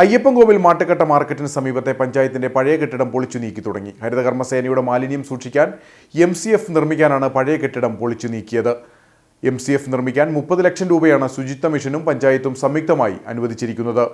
അയ്യപ്പൻകോവിൽ മാട്ടുകട്ട മാർക്കറ്റിന് സമീപത്തെ പഞ്ചായത്തിന്റെ പഴയ കെട്ടിടം പൊളിച്ചു നീക്കി തുടങ്ങി. ഹരിതകർമ്മസേനയുടെ മാലിന്യം സൂക്ഷിക്കാൻ എം സി എഫ് നിർമ്മിക്കാനാണ് പഴയ കെട്ടിടം പൊളിച്ചു നീക്കിയത്. എം സി എഫ് നിർമ്മിക്കാൻ മുപ്പത് ലക്ഷം രൂപയാണ് ശുചിത്വ മിഷനും പഞ്ചായത്തും സംയുക്തമായി അനുവദിച്ചിരിക്കുന്നത്.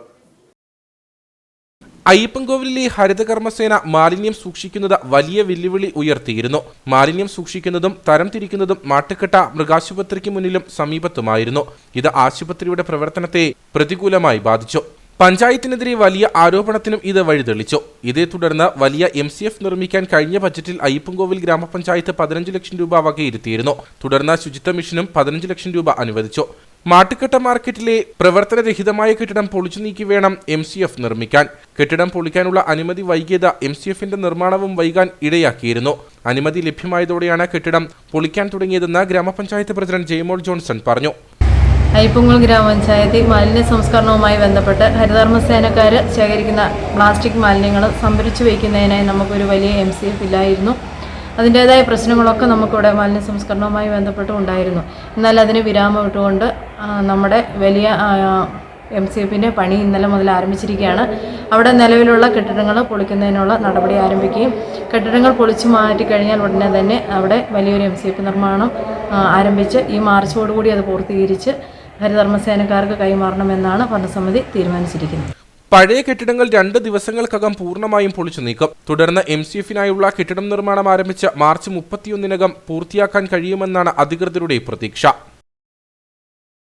അയ്യപ്പൻകോവിലെ ഹരിതകർമ്മസേന മാലിന്യം സൂക്ഷിക്കുന്നത് വലിയ വെല്ലുവിളി ഉയർത്തിയിരുന്നു. മാലിന്യം സൂക്ഷിക്കുന്നതും തരംതിരിക്കുന്നതും തിരിക്കുന്നതും മാട്ടുകെട്ട മൃഗാശുപത്രിക്ക് മുന്നിലും സമീപത്തുമായിരുന്നു. ഇത് ആശുപത്രിയുടെ പ്രവർത്തനത്തെ പ്രതികൂലമായി ബാധിച്ചു. പഞ്ചായത്തിനെതിരെ വലിയ ആരോപണത്തിനും ഇത് വഴിതെളിച്ചു. ഇതേ തുടർന്ന് വലിയ എം സി എഫ് നിർമ്മിക്കാൻ കഴിഞ്ഞ ബജറ്റിൽ അയ്യപ്പൻകോവിൽ ഗ്രാമപഞ്ചായത്ത് പതിനഞ്ച് ലക്ഷം രൂപ വകയിരുത്തിയിരുന്നു. തുടർന്ന് ശുചിത്വ മിഷനും പതിനഞ്ച് ലക്ഷം രൂപ അനുവദിച്ചു. മാട്ടുക്കട്ട മാർക്കറ്റിലെ പ്രവർത്തനരഹിതമായ കെട്ടിടം പൊളിച്ചു നീക്കി വേണം എം സി എഫ് നിർമ്മിക്കാൻ. കെട്ടിടം പൊളിക്കാനുള്ള അനുമതി വൈകിയത് എം സി എഫിന്റെ നിർമ്മാണവും വൈകാൻ ഇടയാക്കിയിരുന്നു. അനുമതി ലഭ്യമായതോടെയാണ് കെട്ടിടം പൊളിക്കാൻ തുടങ്ങിയതെന്ന് ഗ്രാമപഞ്ചായത്ത് പ്രസിഡന്റ് ജയമോൾ ജോൺസൺ പറഞ്ഞു. അയ്യപ്പുങ്കൽ ഗ്രാമപഞ്ചായത്തിൽ മാലിന്യ സംസ്കരണവുമായി ബന്ധപ്പെട്ട് ഹരിതകർമ്മസേനക്കാർ ശേഖരിക്കുന്ന പ്ലാസ്റ്റിക് മാലിന്യങ്ങൾ സംഭരിച്ചു വയ്ക്കുന്നതിനായി നമുക്കൊരു വലിയ എം സി എഫ് ഇല്ലായിരുന്നു. അതിന്റേതായ പ്രശ്നങ്ങളൊക്കെ നമുക്കിവിടെ മാലിന്യ സംസ്കരണവുമായി ബന്ധപ്പെട്ട് ഉണ്ടായിരുന്നു. എന്നാൽ അതിന് വിരാമം ഇട്ടുകൊണ്ട് നമ്മുടെ വലിയ എം സി എഫിന്റെ പണി ഇന്നലെ മുതൽ ആരംഭിച്ചിരിക്കുകയാണ്. അവിടെ നിലവിലുള്ള കെട്ടിടങ്ങൾ പൊളിക്കുന്നതിനുള്ള നടപടി ആരംഭിക്കുകയും കെട്ടിടങ്ങൾ പൊളിച്ചു മാറ്റിക്കഴിഞ്ഞാൽ ഉടനെ തന്നെ അവിടെ വലിയൊരു എം സി എഫ് നിർമ്മാണം ആരംഭിച്ച് ഈ മാർച്ചോടുകൂടി അത് പൂർത്തീകരിച്ച് ഹരിതകർമ്മസേനക്കാർക്ക് കൈമാറണമെന്നാണ് ഭരണസമിതി തീരുമാനിച്ചിരിക്കുന്നത്. പഴയ കെട്ടിടങ്ങൾ രണ്ട് ദിവസങ്ങൾക്കകം പൂർണമായും പൊളിച്ചു നീക്കും. തുടർന്ന് എം സി എഫിനായുള്ള കെട്ടിടം നിർമ്മാണം ആരംഭിച്ച മാർച്ച് മുപ്പത്തിയൊന്നിനകം പൂർത്തിയാക്കാൻ കഴിയുമെന്നാണ് അധികൃതരുടെ പ്രതീക്ഷ.